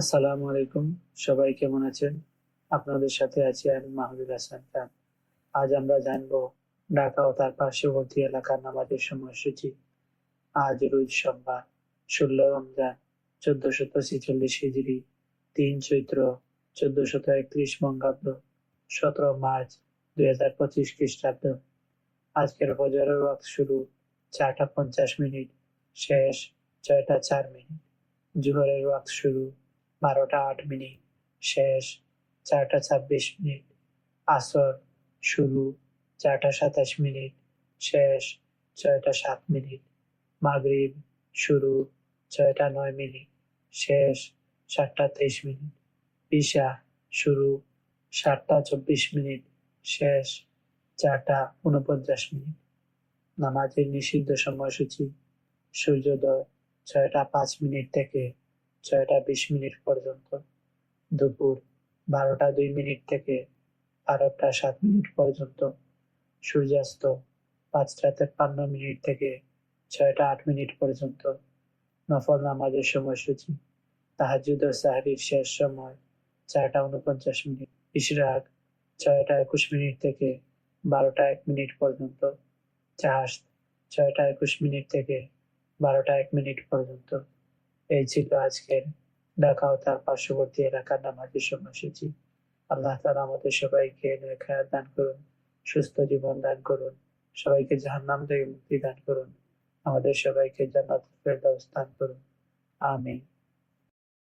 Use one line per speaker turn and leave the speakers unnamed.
আসসালামু আলাইকুম। সবাই কেমন আছেন? আপনাদের সাথে আছি আমি মাহমুদুল হাসান খান। আজ আমরা জানব ঢাকা ও তার পার্শ্ববর্তী এলাকার নামাজের সময়সূচি। আজ রোজ সোমবার, ষোলো রমজান, চোদ্দশত ছেচল্লিশ হিজড়ি তিন চৈত্র, চোদ্দশত একত্রিশ বঙ্গাব্দ, সতেরো মার্চ দুই হাজার পঁচিশ খ্রিস্টাব্দ। আজকের ফজরের ওয়াক্ত শুরু চারটা পঞ্চাশ মিনিট, শেষ ছয়টা চার মিনিট। জোহরের ওয়াক্ত শুরু বারোটা আট মিনিট শেষ, চারটা ছাব্বিশ মিনিট আসর শুরু, চারটা সাতাশ মিনিট শেষ, ছয়টা সাত মিনিট মাগরিব শুরু, ছয়টা নয় মিনিট শেষ, সাতটা তেইশ মিনিট ঈশা শুরু, সাতটা চব্বিশ মিনিট শেষ, চারটা উনপঞ্চাশ মিনিট নামাজের নিষিদ্ধ সময়সূচি, সূর্যোদয়, ছয়টা পাঁচ মিনিট থেকে ছয়টা বিশ মিনিট পর্যন্ত। দুপুর বারোটা দুই মিনিট থেকে বারোটা সাত মিনিট পর্যন্ত। সূর্যাস্ত পাঁচটা তেপ্পান্ন মিনিট থেকে ছয়টা আট মিনিট পর্যন্ত। নফল নামাজের সময়সূচি। তাহাজুদ ও সাহারির শেষ সময় চারটা উনপঞ্চাশ মিনিট। ইশরাক ছয়টা একুশ মিনিট থেকে বারোটা এক মিনিট পর্যন্ত। চাষ ছয়টা একুশ মিনিট থেকে বারোটা এক মিনিট পর্যন্ত। এই ছিল আজকের ঢাকা ও তার পার্শ্ববর্তী এলাকার নামাজের সময়সূচি আল্লাহ তালা আমাদের সবাইকে খেয়াল দান করুন, সুস্থ জীবন দান করুন, সবাইকে জাহান্নাম থেকে মুক্তি দান করুন, আমাদের সবাইকে জান্নাত ফেরদাউস দান করুন। আমিন।